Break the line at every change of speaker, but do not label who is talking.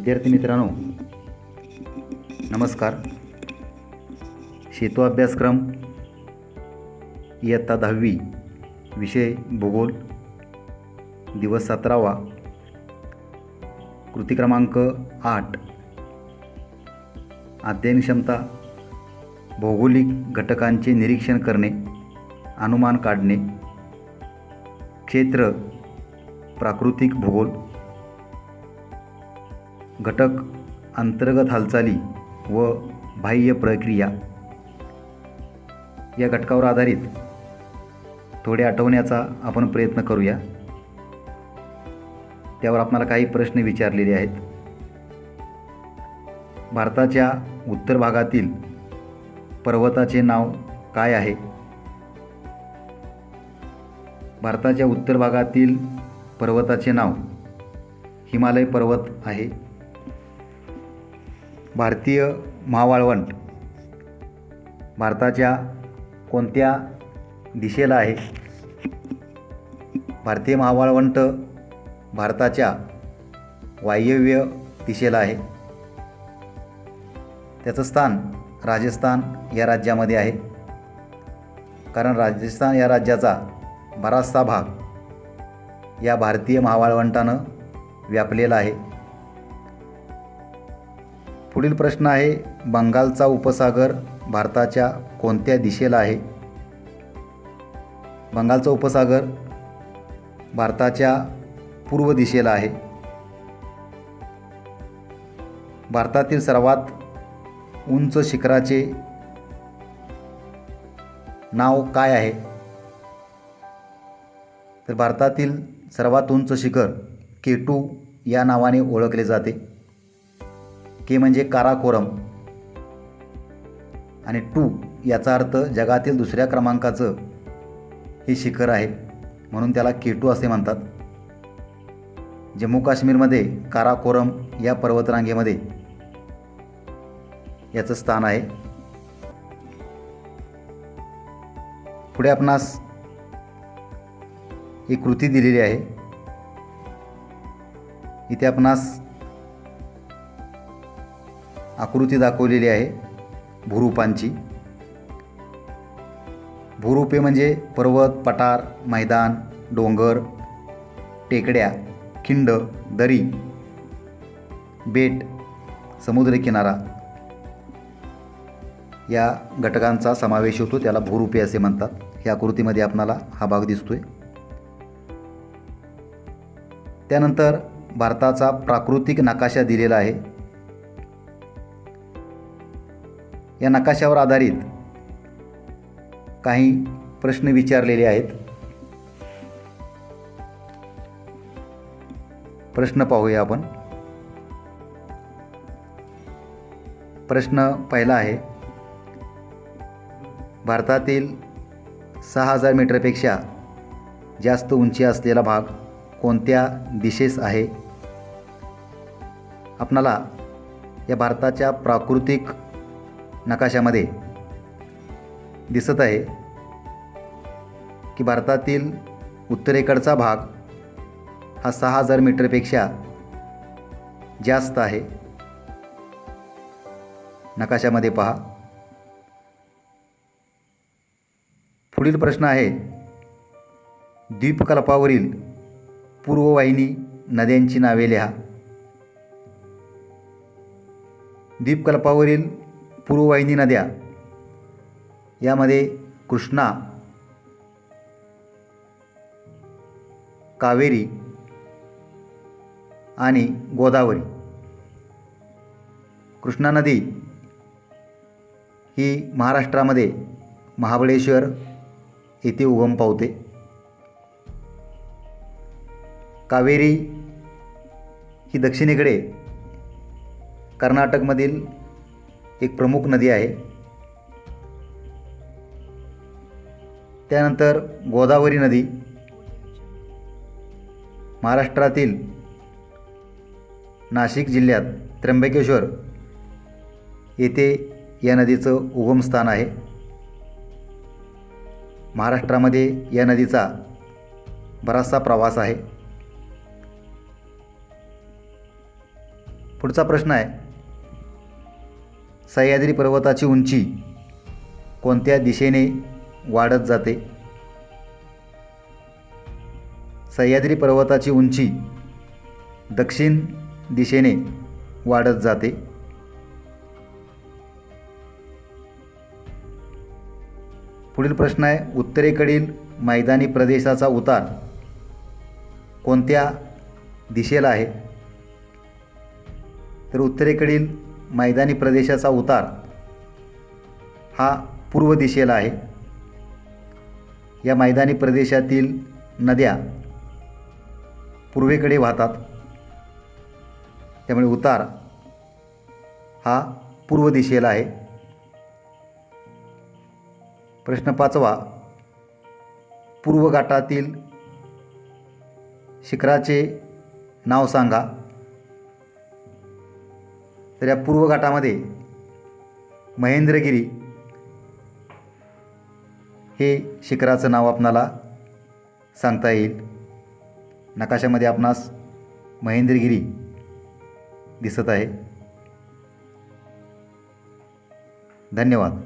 विद्यार्थी मित्रांनो नमस्कार. शेतो अभ्यासक्रम इयत्ता दहावी विषय भूगोल दिवस सतरावा कृती क्रमांक आठ. अध्ययन क्षमता भौगोलिक घटकांचे निरीक्षण करणे अनुमान काढणे क्षेत्र प्राकृतिक भूगोल घटक अंतर्गत हालचाली व बाह्य प्रक्रिया या घटकावर आधारित थोडे आठवण्याचा आपण प्रयत्न करूया. त्यावर आपणाला काही प्रश्न विचारलेले आहेत. भारताच्या उत्तर भागातील पर्वताचे नाव काय आहे? भारताच्या उत्तर भागातील पर्वताचे नाव हिमालय पर्वत आहे. भारतीय महावाळवंट भारताच्या कोणत्या दिशेला आहे? भारतीय महावाळवंट भारताच्या वायव्य दिशेला आहे. त्याचं स्थान राजस्थान या राज्यामध्ये आहे. कारण राजस्थान या राज्याचा बराचसा भाग या भारतीय महावाळवंटानं व्यापलेला आहे. पुढील प्रश्न आहे बंगालचा उपसागर भारताच्या कोणत्या दिशेला आहे? बंगालचा उपसागर भारताच्या पूर्व दिशेला आहे. भारतातील सर्वात उंच शिखराचे नाव काय आहे? तर भारतातील सर्वात उंच शिखर केटू या नावाने ओळखले जाते. के म्हणजे काराकोरम. आणि टू याचा अर्थ जगातील दुसऱ्या क्रमांकाचं हे शिखर आहे. म्हणून त्याला केटू असे म्हणतात. जम्मू काश्मीरमध्ये काराकोरम या पर्वतरांगेमध्ये याचं स्थान आहे. पुढे आपणास ही कृती दिलेली आहे. इथे आपणास आकृती दाखवलेली आहे भूरूपांची. भूरूपे म्हणजे पर्वत पठार मैदान डोंगर टेकड्या खिंड दरी बेट समुद्रकिनारा या घटकांचा समावेश होतो त्याला भूरूपे असे म्हणतात. ह्या आकृतीमध्ये आपणाला हा भाग दिसतोय. त्यानंतर भारताचा प्राकृतिक नकाशा दिलेला आहे. या नकाशावर आधारित काही प्रश्न विचारलेले आहेत. प्रश्न पाहूया आपण. प्रश्न पहिला आहे भारतातील सहा हजार मीटरपेक्षा जास्त उंची असलेला भाग कोणत्या दिशेस आहे? आपणाला या भारताच्या प्राकृतिक नकाशामध्ये दिसत आहे की भारतातील उत्तरेकडचा भाग हा सहा हजार मीटरपेक्षा जास्त आहे. नकाशामध्ये पहा. पुढील प्रश्न आहे द्वीपकल्पावरील पूर्ववाहिनी नद्यांची नावे लिहा. द्वीपकल्पावरील पूर्ववाहिनी नद्या यामध्ये कृष्णा कावेरी आणि गोदावरी. कृष्णा नदी ही महाराष्ट्रामध्ये महाबळेश्वर येथे उगम पावते. कावेरी ही दक्षिणेकडे कर्नाटकमधील एक प्रमुख नदी आहे. त्यानंतर गोदावरी नदी. महाराष्ट्रातील नाशिक जिल्ह्यात त्र्यंबकेश्वर येथे या नदीचं उगमस्थान आहे. महाराष्ट्रामध्ये या नदीचा बराचसा प्रवास आहे. पुढचा प्रश्न आहे सह्याद्री पर्वताची उंची कोणत्या दिशेने वाढत जाते? सह्याद्री पर्वताची उंची दक्षिण दिशेने वाढत जाते. पुढील प्रश्न आहे उत्तरेकडील मैदानी प्रदेशाचा उतार कोणत्या दिशेला आहे? तर उत्तरेकडील मैदानी प्रदेशाचा उतार हा पूर्व दिशेला आहे. या मैदानी प्रदेशातील नद्या पूर्वेकडे वाहतात. त्यामुळे उतार हा पूर्व दिशेला आहे. प्रश्न पाचवा. पूर्व घाटातील शिखराचे नाव सांगा. तर या पूर्व घाटामध्ये महेंद्रगिरी हे शिखराचं नाव आपणाला सांगता येईल. नकाशामध्ये आपणास महेंद्रगिरी दिसत आहे. धन्यवाद.